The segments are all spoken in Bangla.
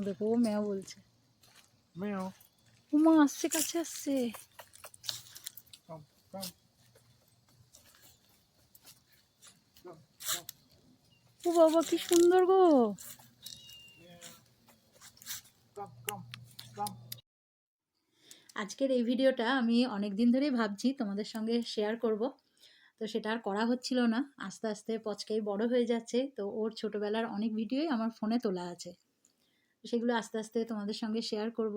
দেখো ও ম্যাও বলছে Meow. উমা আসছে কাছে আসছে. ও বাবা কি সুন্দর গো. আজকের এই ভিডিওটা আমি অনেক দিন ধরেই ভাবছি তোমাদের সঙ্গে শেয়ার করব তো সেটা আর করা হচ্ছিল না আস্তে আস্তে পচকাই বড় হয়ে যাচ্ছে তো ওর ছোটোবেলার অনেক ভিডিওই আমার ফোনে তোলা আছে সেগুলো আস্তে আস্তে তোমাদের সঙ্গে শেয়ার করব।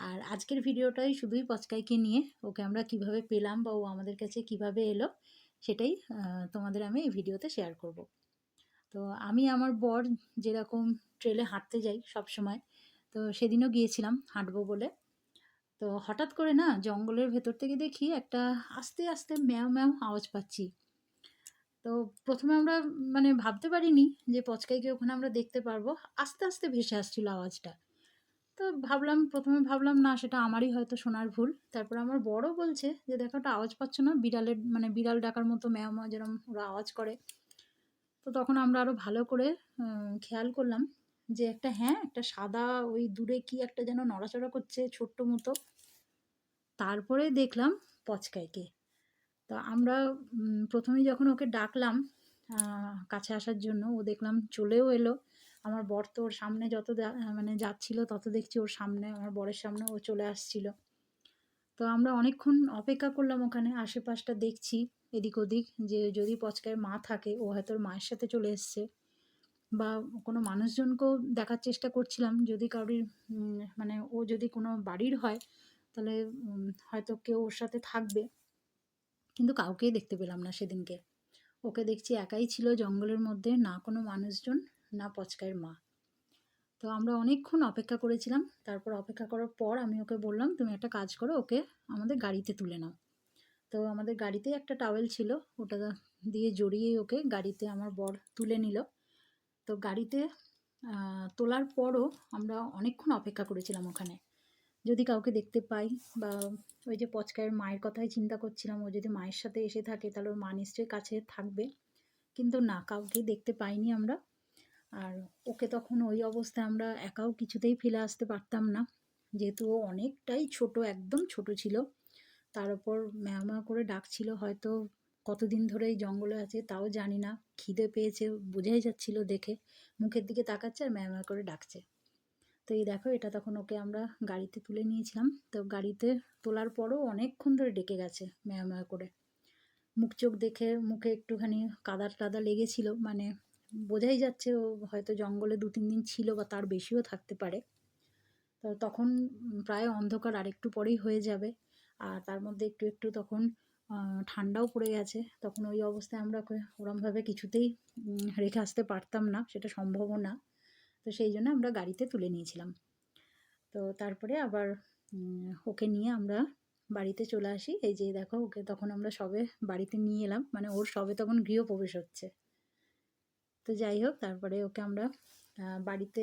আর আজকের ভিডিওটাই শুধুই পচকাইকে নিয়ে, ওকে আমরা কীভাবে পেলাম বা ও আমাদের কাছে কীভাবে এলো, সেটাই তোমাদের আমি এই ভিডিওতে শেয়ার করব। তো আমি আমার বর যেরকম ট্রেলে হাঁটতে যাই সব সময় তো সেদিনও গিয়েছিলাম হাঁটবো বলে। তো হঠাৎ করে না জঙ্গলের ভেতর থেকে দেখি একটা আস্তে আস্তে ম্যাও ম্যাও আওয়াজ পাচ্ছি। তো প্রথমে আমরা মানে ভাবতে পারিনি যে পচকাইকে ওখানে আমরা দেখতে পারব। আস্তে আস্তে ভেসে আসছিল আওয়াজটা। তো ভাবলাম, প্রথমে ভাবলাম, না, সেটা আমারই হয়তো শোনার ভুল। তারপর আমার বড় বলছে যে, দেখো একটা আওয়াজ পাচ্ছ না, বিড়ালের মানে বিড়াল ডাকার মতো ম্যাও যেরকম ওরা আওয়াজ করে। তো তখন আমরা আরও ভালো করে খেয়াল করলাম যে, একটা হ্যাঁ একটা সাদা ওই দূরে কি একটা যেন নড়াচড়া করছে ছোট্ট মতো। তারপরে দেখলাম পচকাইকে। তো আমরা প্রথমেই যখন ওকে ডাকলাম কাছে আসার জন্য, ও দেখলাম চলেও এলো। আমার বর তো ওর সামনে যত মানে যাচ্ছিল, তত দেখছি ওর সামনে, আমার বরের সামনে ও চলে আসছিল। তো আমরা অনেকক্ষণ অপেক্ষা করলাম ওখানে, আশেপাশটা দেখছি, এদিক ওদিক, যে যদি পচকায় মা থাকে, ও হয়তো ওর মায়ের সাথে চলে এসছে। বা কোনো মানুষজনকেও দেখার চেষ্টা করছিলাম, যদি কারোর মানে ও যদি কোনো বাড়ির হয়, তাহলে হয়তো কেউ ওর সাথে থাকবে। কিন্তু কাউকেই দেখতে পেলাম না সেদিনকে। ওকে দেখছি একাই ছিল জঙ্গলের মধ্যে, না কোনো মানুষজন, না পচকায়ের মা। তো আমরা অনেকক্ষণ অপেক্ষা করেছিলাম। তারপর অপেক্ষা করার পর আমি ওকে বললাম, তুমি একটা কাজ করো, ওকে আমাদের গাড়িতে তুলে নাও। তো আমাদের গাড়িতে একটা টাওয়েল ছিল, ওটা দিয়ে জড়িয়ে ওকে গাড়িতে আমার বর তুলে নিল। তো গাড়িতে তোলার পরও আমরা অনেকক্ষণ অপেক্ষা করেছিলাম ওখানে। যদি কাউকে দেখতে পাই বা ওই যে পচকায়ের মায়ের কথাই চিন্তা করছিলাম, ও যদি মায়ের সাথে এসে থাকে তাহলে ওর মা নিশ্চয়ই কাছে থাকবে। কিন্তু না কাউকেই দেখতে পাইনি আমরা। আর ওকে তখন ওই অবস্থায় আমরা একাও কিছুতেই ফেলে আসতে পারতাম না। যেহেতু ও অনেকটাই ছোট, একদম ছোট ছিল। তার উপর ম্যাও করে ডাকছিল, হয়তো কতদিন ধরে এই জঙ্গলে আছে, তাও জানি না। খিদে পেয়েছে, বোঝাই যাচ্ছিল দেখে। মুখের দিকে তাকাচ্ছে আর ম্যাও করে ডাকছে। তো এই দেখো, এটা তখন ওকে আমরা গাড়িতে তুলে নিয়েছিলাম। তো গাড়িতে তোলার পরও অনেকক্ষণ ধরে ডেকে গেছে ম্যাও ম্যাও করে। মুখ চোখ দেখে মুখে একটুখানি কাদা টাদা লেগেছিল মানে বোঝাই যাচ্ছে ও হয়তো জঙ্গলে দু তিন দিন ছিল বা তার বেশিও থাকতে পারে। তো তখন প্রায় অন্ধকার আরেকটু পরেই হয়ে যাবে। আর তার মধ্যে একটু একটু তখন ঠান্ডাও পড়ে গেছে। তখন ওই অবস্থায় আমরা ওরমভাবে কিছুতেই রেখে আসতে পারতাম না, সেটা সম্ভবও না। তো সেই জন্য আমরা গাড়িতে তুলে নিয়েছিলাম। তো তারপরে আবার ওকে নিয়ে আমরা বাড়িতে চলে আসি। এই যে দেখো, ওকে তখন আমরা সবে বাড়িতে নিয়ে এলাম। মানে ওর সবে তখন গৃহপ্রবেশ হচ্ছে। তো যাই হোক, তারপরে ওকে আমরা বাড়িতে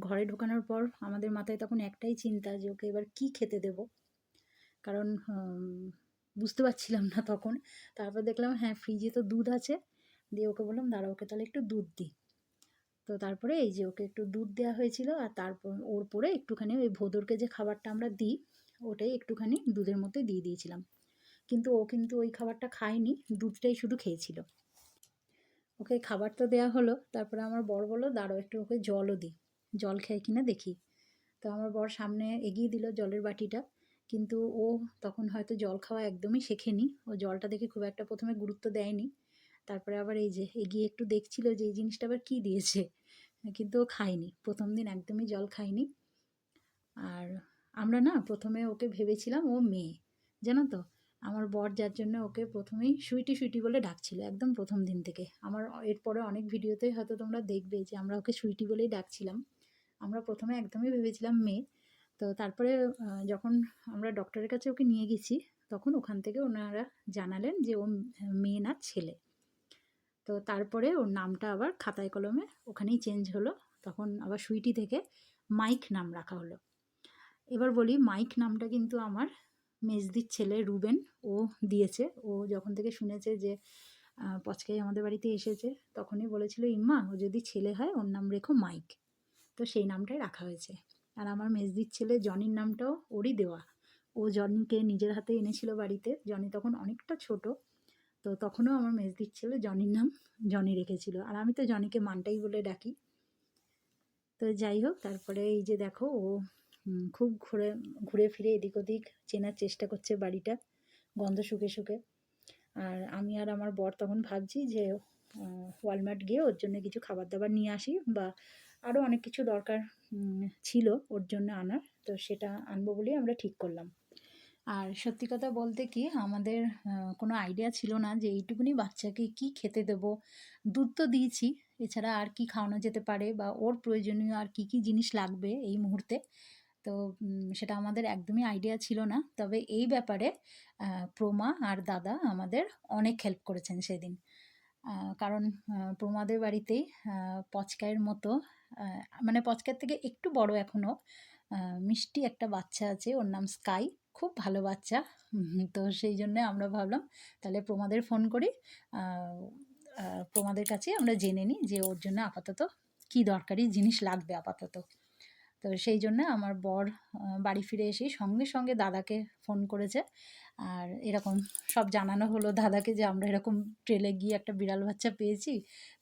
ঘরে ঢোকানোর পর আমাদের মাথায় তখন একটাই চিন্তা যে ওকে এবার কি খেতে দেব? কারণ বুঝতে পারছিলাম না তখন। তারপর দেখলাম হ্যাঁ ফ্রিজে তো দুধ আছে। দিয়ে ওকে বললাম, দাঁড়া, ওকে তাহলে একটু দুধ দিই। তো তারপরে এই যে ওকে একটু দুধ দেওয়া হয়েছিল আর তারপর ওর পরে একটুখানি ওই ভোদরকে যে খাবারটা আমরা দিই, ওটাই একটুখানি দুধের মধ্যে দিয়ে দিয়েছিলাম। কিন্তু ও কিন্তু ওই খাবারটা খায়নি, দুধটাই শুধু খেয়েছিল। ওকে খাবার তো দেওয়া হলো, তারপরে আমার বর বলল, দাঁড়াও একটু ওকে জলও দিই জল খায় কিনা দেখি। তো আমার বর সামনে এগিয়ে দিল জলের বাটিটা, কিন্তু ও তখন হয়তো জল খাওয়া একদমই শেখেনি। ও জলটা দেখে খুব একটা প্রথমে গুরুত্ব দেয়নি। তারপরে আবার এই যে এগিয়ে একটু দেখছিল যে এই জিনিসটা আবার কী দিয়েছে। কিন্তু ও খায়নি। প্রথম দিন একদমই জল খায়নি। আর আমরা না প্রথমে ওকে ভেবেছিলাম ও মেয়ে। জানো তো? আমার বর যার জন্য ওকে প্রথমেই সুইটি সুইটি বলে ডাকছিল একদম প্রথম দিন থেকে। আমার এরপরে অনেক ভিডিওতে হয়তো তোমরা দেখবে যে আমরা ওকে সুইটি বলেই ডাকছিলাম। আমরা প্রথমে একদমই ভেবেছিলাম মেয়ে। তো তারপরে যখন আমরা ডক্টরের কাছে ওকে নিয়ে গেছি, তখন ওখান থেকে ওনারা জানালেন যে ও মেয়ে না ছেলে। তো তারপরে ওর নামটা আবার খাতায় কলমে ওখানেই চেঞ্জ হলো। তখন আবার সুইটি থেকে মাইক নাম রাখা হলো। এবার বলি, মাইক নামটা কিন্তু আমার মেজদির ছেলে রুবেন, ও দিয়েছে। ও যখন থেকে শুনেছে যে পচকাই আমাদের বাড়িতে এসেছে, তখনই বলেছিল, ইম্মা, ও যদি ছেলে হয়, ওর নাম রেখো মাইক। তো সেই নামটাই রাখা হয়েছে। আর আমার মেজদির ছেলে জনির নামটাও ওরই দেওয়া। ও জনিকে নিজের হাতে এনেছিল বাড়িতে। জনি তখন অনেকটা ছোট। তো তখনও আমার মেজদির ছেলে, জনির নাম জনি রেখেছিল। আর আমি তো জনিকে মানটাই বলে ডাকি। তো যাই হোক, তারপরে এই যে দেখো, ও খুব ঘুরে ঘুরে ফিরে এদিক ওদিক চেনার চেষ্টা করছে বাড়িটা, গন্ধ শুকে শুকে। আর আমি আর আমার বর তখন ভাবছি যে ওয়ালমার্ট গিয়ে ওর জন্য কিছু খাবার দাবার নিয়ে আসি বা আরও অনেক কিছু দরকার ছিল ওর জন্য আনার। তো সেটা আনব বলেই আমরা ঠিক করলাম। আর সত্যি কথা বলতে কি, আমাদের কোনো আইডিয়া ছিল না যে এইটুকুনি বাচ্চাকে কি খেতে দেব। দুধ তো দিয়েছি, এছাড়া আর কি খাওয়ানো যেতে পারে বা ওর প্রয়োজনীয় আর কি কি জিনিস লাগবে এই মুহূর্তে। তো সেটা আমাদের একদমই আইডিয়া ছিল না। তবে এই ব্যাপারে প্রমা আর দাদা আমাদের অনেক হেল্প করেছেন সেদিন। কারণ প্রমাদের বাড়িতেই পচকায়ের মতো মানে পচকার থেকে একটু বড় এখনও মিষ্টি একটা বাচ্চা আছে, ওর নাম স্কাই। খুব ভালো বাচ্চা। তো সেই জন্য আমরা ভাবলাম তাহলে প্রমাদের ফোন করি। প্রমাদের কাছে আমরা জেনে নিই যে ওর জন্য আপাতত কী দরকারি জিনিস লাগবে আপাতত। তো সেই জন্য আমার বর বাড়ি ফিরে এসেই সঙ্গে সঙ্গে দাদাকে ফোন করেছে। আর এরকম সব জানানো হলো দাদাকে যে আমরা এরকম ট্রেলে গিয়ে একটা বিড়াল বাচ্চা পেয়েছি।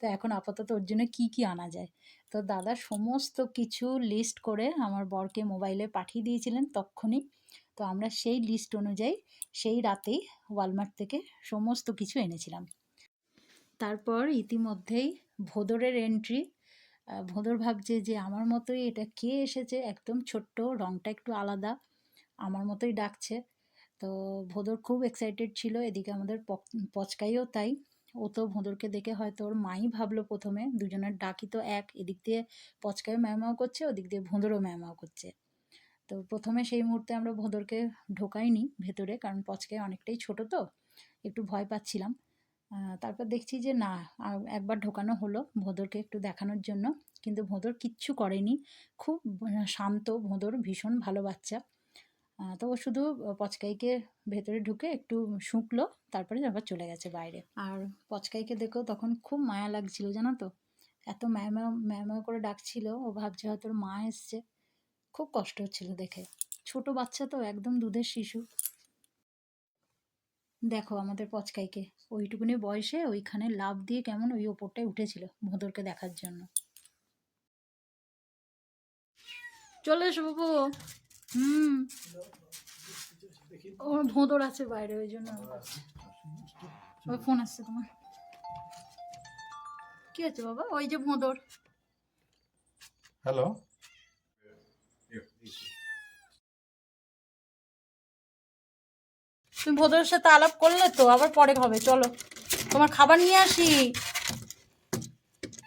তো এখন আপাতত ওর জন্য কী কী আনা যায়? তো দাদা সমস্ত কিছু লিস্ট করে আমার বরকে মোবাইলে পাঠিয়ে দিয়েছিলেন তক্ষুনি তো আমরা সেই লিস্ট অনুযায়ী সেই রাতেই ওয়ালমার্ট থেকে সমস্ত কিছু এনেছিলাম। তারপর ইতিমধ্যেই ভোদরের এন্ট্রি ভোদর ভাবছে যে আমার মতোই এটা কে এসেছে? একদম ছোট্ট, রংটা একটু আলাদা, আমার মতোই ডাকছে। তো ভোদর খুব এক্সাইটেড ছিল, এদিকে আমাদের পচকাইও তাই। ও তো ভোঁদরকে দেখে হয়তো ওর মাই ভাবলো প্রথমে, দুজনের ডাকি তো এক, এদিক দিয়ে পচকাইও ম্যামাও করছে, ওদিক দিয়ে ভোঁদরও ম্যামাও করছে। তো প্রথমে সেই মুহূর্তে আমরা ভোঁদরকে ঢোকাইনি ভেতরে, কারণ পচকাই অনেকটাই ছোট তো, একটু ভয় পাচ্ছিলাম। তারপর দেখছি যে না একবার ঢোকানো হলো ভোঁদরকে একটু দেখানোর জন্য, কিন্তু ভোঁদর কিচ্ছু করেনি। খুব শান্ত ভোঁদর, ভীষণ ভালো বাচ্চা। তো ও শুধু পচকাইকে ভেতরে ঢুকে একটু শুঁকলো, তারপরে আবার চলে গেছে বাইরে। আর পচকাইকে দেখেও তখন খুব মায়া লাগছিল, জানো তো? এত ম্যামা ম্যামা করে ডাকছিল, ও ভাবছে হয়তো মা এসছে। খুব কষ্ট হচ্ছিল দেখে। ছোট বাচ্চা তো একদম দুধের শিশু। দেখো আমাদের পচকাইকে, ওইটুকুনি বয়সে ওইখানে লাভ দিয়ে কেমন ওই ওপরটায় উঠেছিল ভোঁদরকে দেখার জন্য। চলে এসো বাবু। হুম। ওর ভোঁদর আছে বাইরে, ওই জন্য। ওই ফোন আসছে তোমার। কি আছে বাবা? ওই যে ভোঁদর। Hello. তুমি ভোঁদরের সাথে আলাপ করলে তো, আবার পরে হবে, চলো। তোমার খাবার নিয়ে আসি।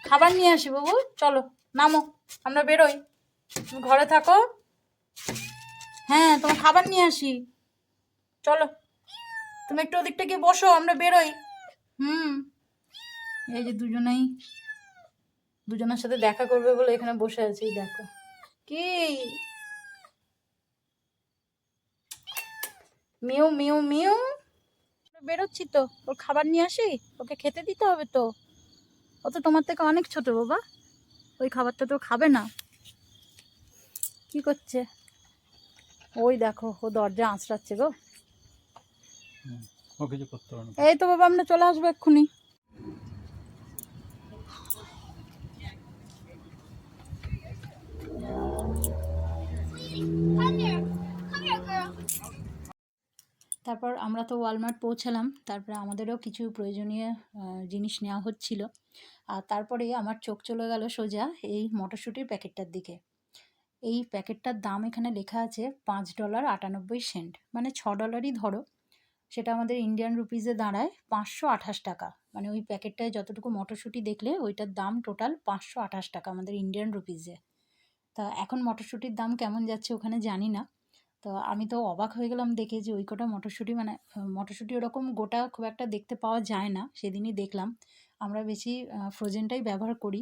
খাবার নিয়ে আসি বাবু, চলো, নামো, আমরা বেরোই। তুমি ঘরে থাকো। হ্যাঁ তোমার খাবার নিয়ে আসি। চলো, তুমি একটু ওদিকটা গিয়ে বসো, আমরা বেরোই। হুম, এই যে দুজনেই, দুজনের সাথে দেখা করবে বলে এখানে বসে আছি, দেখো। কি? মিউ মিউ মিউ। বেরোচ্ছি তো। ওর খাবার নিয়ে আসি? ওকে খেতে দিতে হবে তো। ও তো তোমার থেকে অনেক ছোট বাবা। ওই খাবারটা তো খাবে না। কি করছে? ওই দেখো ও দরজা আঁচড়াচ্ছে গো। এই তো বাবা আমরা চলে আসব এক্ষুনি। তারপর আমরা তো ওয়ালমার্ট পৌঁছালাম, তারপরে আমাদেরও কিছু প্রয়োজনীয় জিনিস নেওয়া হচ্ছিল। আর তারপরে আমার চোখ চলে গেল সোজা এই মটরশুঁটির প্যাকেটটার দিকে। এই প্যাকেটটার দাম এখানে লেখা আছে পাঁচ ডলার আটানব্বই সেন্ট মানে ছ ডলারই ধরো। সেটা আমাদের ইন্ডিয়ান রুপিজে দাঁড়ায় পাঁচশো আঠাশ টাকা। মানে ওই প্যাকেটটায় যতটুকু মটরশুঁটি দেখলে ওইটার দাম টোটাল পাঁচশো আঠাশ টাকা আমাদের ইন্ডিয়ান রুপিজে তা এখন মটরশুঁটির দাম কেমন যাচ্ছে ওখানে জানি না। তো আমি তো অবাক হয়ে গেলাম দেখে যে ওই কটা মটরশুঁটি মানে মটরশুঁটি ওরকম গোটা খুব একটা দেখতে পাওয়া যায় না, সেদিনই দেখলাম। আমরা বেশি ফ্রোজেনটাই ব্যবহার করি।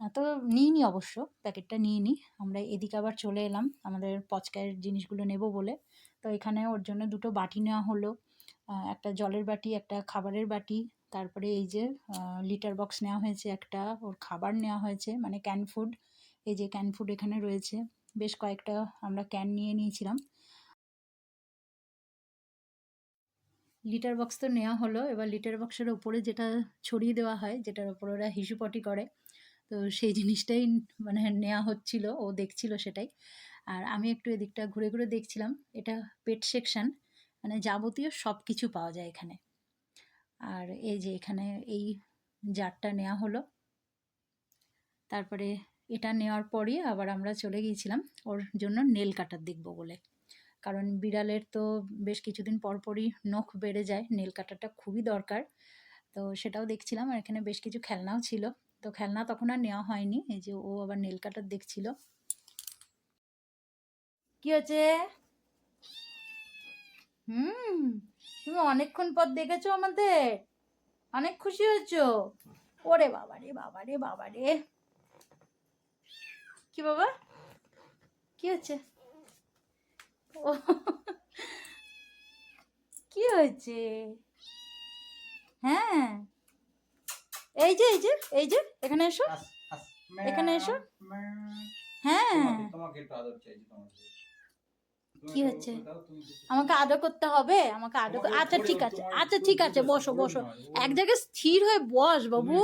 তো তো নিইনি অবশ্য, প্যাকেটটা নিয়ে নিই আমরা এদিকে আবার চলে এলাম, আমাদের পচকায়ের জিনিসগুলো নেব বলে। তো এখানে ওর জন্য দুটো বাটি নেওয়া হলো। একটা জলের বাটি, একটা খাবারের বাটি। তারপরে এই যে লিটার বক্স নেওয়া হয়েছে একটা, ওর খাবার নেওয়া হয়েছে মানে ক্যান ফুড এই যে ক্যান ফুড এখানে রয়েছে। বেশ কয়েকটা আমরা ক্যান নিয়ে নিয়েছিলাম। লিটার বক্স তো নেওয়া হলো। এবার লিটার বক্সের ওপরে যেটা ছড়িয়ে দেওয়া হয়, যেটার ওপরে ওরা হিসুপটি করে, তো সেই জিনিসটাই মানে নেওয়া হচ্ছিল, ও দেখছিল সেটাই। আর আমি একটু এদিকটা ঘুরে ঘুরে দেখছিলাম, এটা পেট সেকশন মানে যাবতীয় সব কিছু পাওয়া যায় এখানে। আর এই যে এখানে এই জারটা নেওয়া হলো। তারপরে এটা নেওয়ার পরই আবার আমরা চলে গিয়েছিলাম ওর জন্য নেল কাটার দেখব বলে। কারণ বিড়ালের তো বেশ কিছুদিন পর পরই নখ বেড়ে যায়, নেল কাটারটা খুবই দরকার। তো সেটাও দেখছিলাম আর এখানে বেশ কিছু খেলনাও ছিল। তো খেলনা তখন আর নেওয়া হয়নি, এই যে ও আবার নেল কাটার দেখছিল। কি হচ্ছে হুম, তুমি অনেকক্ষণ পর দেখেছ আমাদের? অনেক খুশি হয়েছো? ওরে বাবা রে বাবা রে বাবা রে কি বাবা? কি হচ্ছে? ও। কি হয়েছে? হ্যাঁ। এই যে এই যে এই যে এখানে এসো। এখানে এসো। হ্যাঁ। তোমাকে- একটু আদর চাই তোমাকে। তুমি কি হচ্ছে? আমাকে আদর করতে হবে? আমাকে আদর আচ্ছা ঠিক আছে। আচ্ছা ঠিক আছে বসো বসো। এক জায়গায় স্থির হয়ে বস বাবু।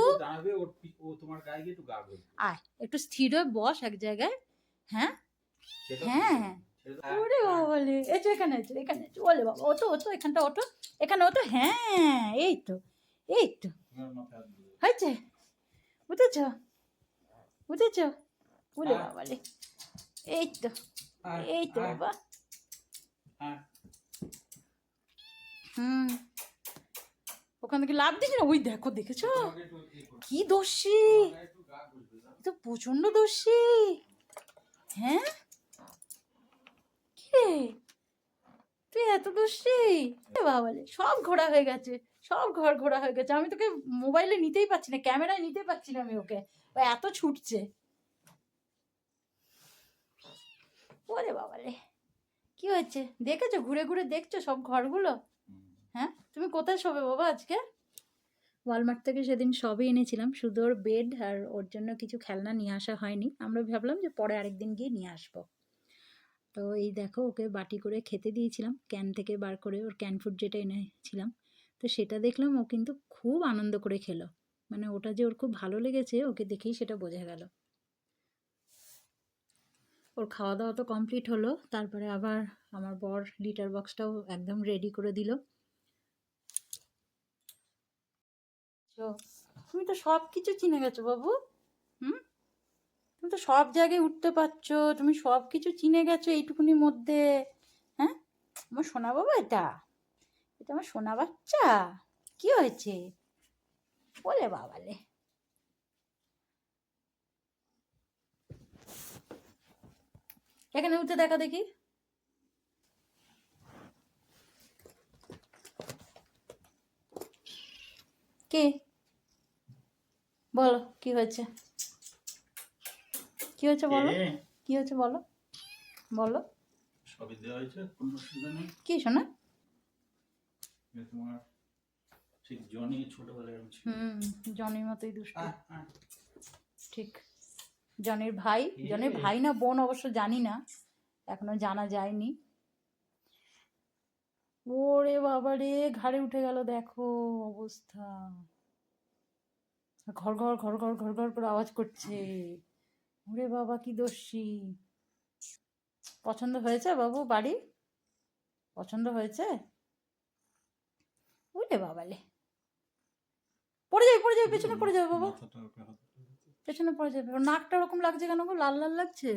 আয় একটু স্থির হয়ে বস এক জায়গায়। হ্যাঁ? হ্যাঁ। ওরে বাবা বলে এসো এখানে এসো এখানে এসো বলে বাবা ওটো ওটো এখানটা ওটো এখানে ওটো হ্যাঁ এই তো এই তো। হয়েছে? বুঝেছ? বুঝেছ? বলে হ্যাঁ। বাবা এই তো এই তো বাবা। হুম। ওখান থেকে লাভ দিস না? ওই দেখো, দেখেছ? কি দোষী তো প্রচণ্ড দোষী হ্যাঁ? কি তুই এত দোষী এ বাবালে সব ঘোরা হয়ে গেছে। সব ঘর ঘোরা হয়ে গেছে। আমি তোকে মোবাইলে নিতেই পারছি না, ক্যামেরায় নিতে পারছি না আমি ওকে। ও এত ছুটছে। ওরে বাবালে কি হয়েছে? দেখেছ? ঘুরে ঘুরে দেখছ সব ঘরগুলো। হ্যাঁ? তুমি কোথায় শোবে বাবা আজকে? ওয়ালমার্ট থেকে সেদিন সবই এনেছিলাম, শুধু ওর বেড আর ওর জন্য কিছু খেলনা নিয়ে আসা হয়নি। আমরা ভাবলাম যে পরে আরেকদিন গিয়ে নিয়ে আসব। তো এই দেখো, ওকে বাটি করে খেতে দিয়েছিলাম ক্যান থেকে বার করে ওর ক্যান ফুড যেটা এনেছিলাম। তো সেটা দেখলাম ও কিন্তু খুব আনন্দ করে খেলো। মানে ওটা যে ওর খুব ভালো লেগেছে, ওকে দেখেই সেটা বোঝা গেল। ওর খাওয়া দাওয়া তো কমপ্লিট হলো, তারপরে আবার আমার বর লিটার বক্সটাও একদম রেডি করে দিল। তো তুমি তো সব কিছু চিনে গেছো বাবু, হুম? তুমি তো সব জায়গায় উঠতে পারছ, তুমি সব কিছু চিনে গেছো এইটুকুনির মধ্যে হ্যাঁ? আমার সোনা বাবা এটা এটা আমার সোনা বাচ্চা, কি হয়েছে? বলে বাবালে এখানে উঠে দেখা দেখি। কি? বলো কি হয়েছে? কি হয়েছে বলো? কি হয়েছে বলো? বলো। সবই দেওয়া হয়েছে কোনো অসুবিধা নেই। কি শোনা? তোমার ঠিক জনি ছোটবেলায় এরকম ছিল হুম জনির মতোই দুষ্টু। ঠিক। জনের ভাই। জনের ভাই না বোন অবশ্য জানি না এখনও জানা যায়নি। ওরে বাবা রে ঘাড়ে উঠে গেল দেখো অবস্থা। ঘর ঘর ঘর ঘর ঘর ঘর করে আওয়াজ করছে। ওরে বাবা কি দোষী পছন্দ হয়েছে বাবু বাড়ি? পছন্দ হয়েছে? ওরে বাবালে। পড়ে যাবে পড়ে যাবে পেছনে পড়ে যাবে বাবা। পেছনে পড়ে যাবে। নাকটা ওরকম লাগছে কেন গো? লাল লাল লাগছে.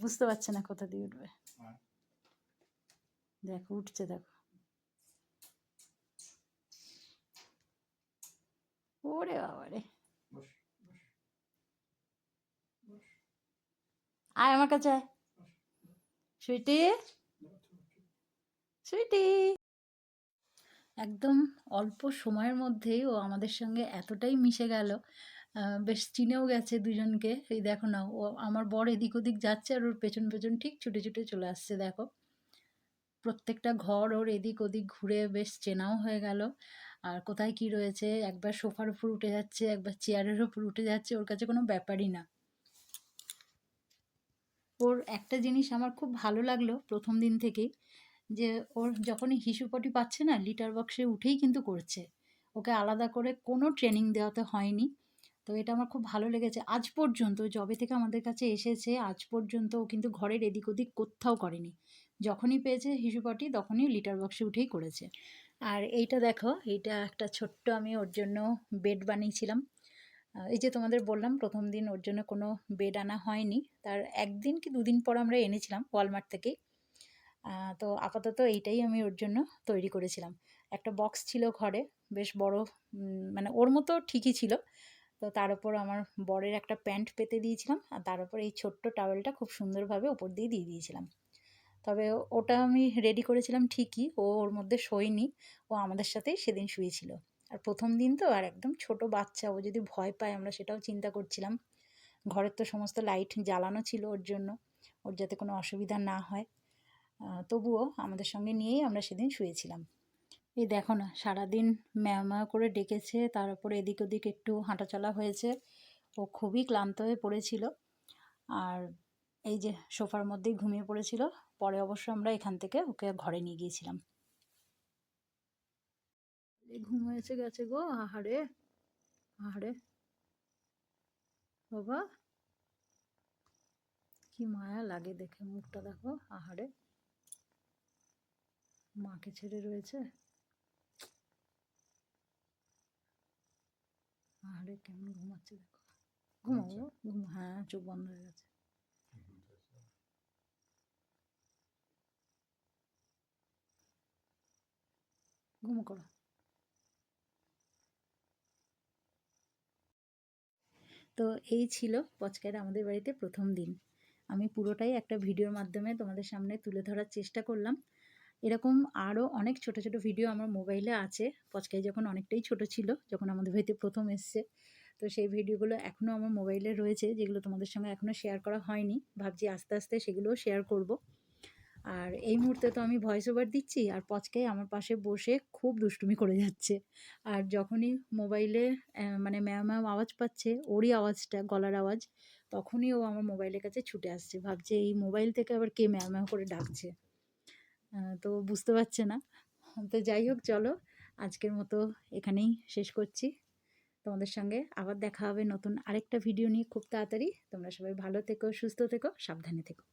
বুঝতে পারছে না কোথা দিয়ে উঠবে। দেখো উঠছে দেখো। ওরে বাবা রে আয় আমার কাছে সুইটি। সুইটি। একদম অল্প সময়ের মধ্যেই ও আমাদের সঙ্গে এতটাই মিশে গেল। বেশ চিনেও গেছে দুজনকে। এই দেখো না ও আমার বর এদিক ওদিক যাচ্ছে আর ওর পেছন পেছন ঠিক ছুটে ছুটে চলে আসছে দেখো। প্রত্যেকটা ঘর ওর এদিক ওদিক ঘুরে বেশ চেনাও হয়ে গেল। আর কোথায় কি রয়েছে? একবার সোফার উপর উঠে যাচ্ছে, একবার চেয়ারের উপর উঠে যাচ্ছে, ওর কাছে কোনো ব্যাপারই না। ওর একটা জিনিস আমার খুব ভালো লাগল প্রথম দিন থেকেই, যে ওর যখনই হিসুপটি পাচ্ছে না, লিটার বক্সে উঠেই কিন্তু করছে। ওকে আলাদা করে কোনো ট্রেনিং দেওয়াতে হয়নি। তো এটা আমার খুব ভালো লেগেছে। আজ পর্যন্ত, যবে থেকে আমাদের কাছে এসেছে, আজ পর্যন্ত ও কিন্তু ঘরের এদিক ওদিক কোথাও করেনি। যখনই পেয়েছে হিসুপটি তখনই লিটার বক্সে উঠেই করেছে। আর এইটা দেখো, এইটা একটা ছোট্ট আমি ওর জন্য বেড বানিয়েছিলাম। এই যে তোমাদের বললাম, প্রথম দিন ওর জন্য কোনো বেড আনা হয়নি। তার একদিন কি দুদিন পর আমরা এনেছিলাম ওয়ালমার্ট থেকেই তো আপাতত এইটাই আমি ওর জন্য তৈরি করেছিলাম। একটা বক্স ছিল ঘরে, বেশ বড় মানে ওর মতো ঠিকই ছিল। তো তার উপর আমার বরের একটা প্যান্ট পেতে দিয়েছিলাম, আর তার উপর এই ছোট্ট টাওয়েলটা খুব সুন্দরভাবে ওপর দিয়ে দিয়ে দিয়েছিলাম। তবে ওটা আমি রেডি করেছিলাম ঠিকই, ও ওর মধ্যে শোয়নি, ও আমাদের সাথেই সেদিন শুয়েছিল। আর প্রথম দিন তো আর একদম ছোট বাচ্চা, ও যদি ভয় পায় আমরা সেটাও চিন্তা করছিলাম। ঘরের তো সমস্ত লাইট জ্বালানো ছিল ওর জন্য, ওর যাতে কোনো অসুবিধা না হয়। তবুও আমাদের সঙ্গে নিয়েই আমরা সেদিন শুয়েছিলাম। এই দেখো না, সারাদিন ম্যাও করে ডেকেছে, তার উপরে এদিক ওদিক একটু হাঁটাচলা হয়েছে। ও খুবই ক্লান্ত হয়ে পড়েছিল। আর এই যে সোফার মধ্যেই ঘুমিয়ে পড়েছিল পরে অবশ্য আমরা এখান থেকে ওকে ঘরে নিয়ে গিয়েছিলাম। ঘুম হয়েছে গেছে গো আহারে আহারে। বাবা কি মায়া লাগে দেখে মুখটা দেখো আহারে। মাকে ছেড়ে রয়েছে। আহারে কেমন ঘুমাচ্ছে দেখো। ঘুমাও গো, ঘুম হ্যাঁ চোখ বন্ধ হয়ে গেছে। ঘুমো করো তো এই ছিল পচকার আমাদের বাড়িতে প্রথম দিন। আমি পুরোটাই একটা ভিডিওর মাধ্যমে তোমাদের সামনে তুলে ধরার চেষ্টা করলাম। এরকম আরও অনেক ছোট ছোট ভিডিও আমার মোবাইলে আছে। পচকাই যখন অনেকটাই ছোট ছিল, যখন আমাদের বাড়িতে প্রথম এসছে, তো সেই ভিডিওগুলো এখনও আমার মোবাইলে রয়েছে, যেগুলো তোমাদের সঙ্গে এখনও শেয়ার করা হয়নি। ভাবছি আস্তে আস্তে সেগুলোও শেয়ার করব। আর এই মুহূর্তে তো আমি ভয়েস ওভার দিচ্ছি আর পচকে আমার পাশে বসে খুব দুষ্টুমি করে যাচ্ছে। আর যখনই মোবাইলে মানে ম্যাম ম্যাম আওয়াজ পাচ্ছে, ওরই আওয়াজটা, গলার আওয়াজ, তখনই ও আমার মোবাইলের কাছে ছুটে আসছে। ভাবছে এই মোবাইল থেকে আবার কে ম্যাও ম্যাও করে ডাকছে। তো বুঝতে পারছে না। তো যাই হোক, চলো আজকের মতো এখানেই শেষ করছি। তোমাদের সঙ্গে আবার দেখা হবে নতুন আরেকটা ভিডিও নিয়ে খুব তাড়াতাড়ি। তোমরা সবাই ভালো থেকো, সুস্থ থেকো, সাবধানে থেকো।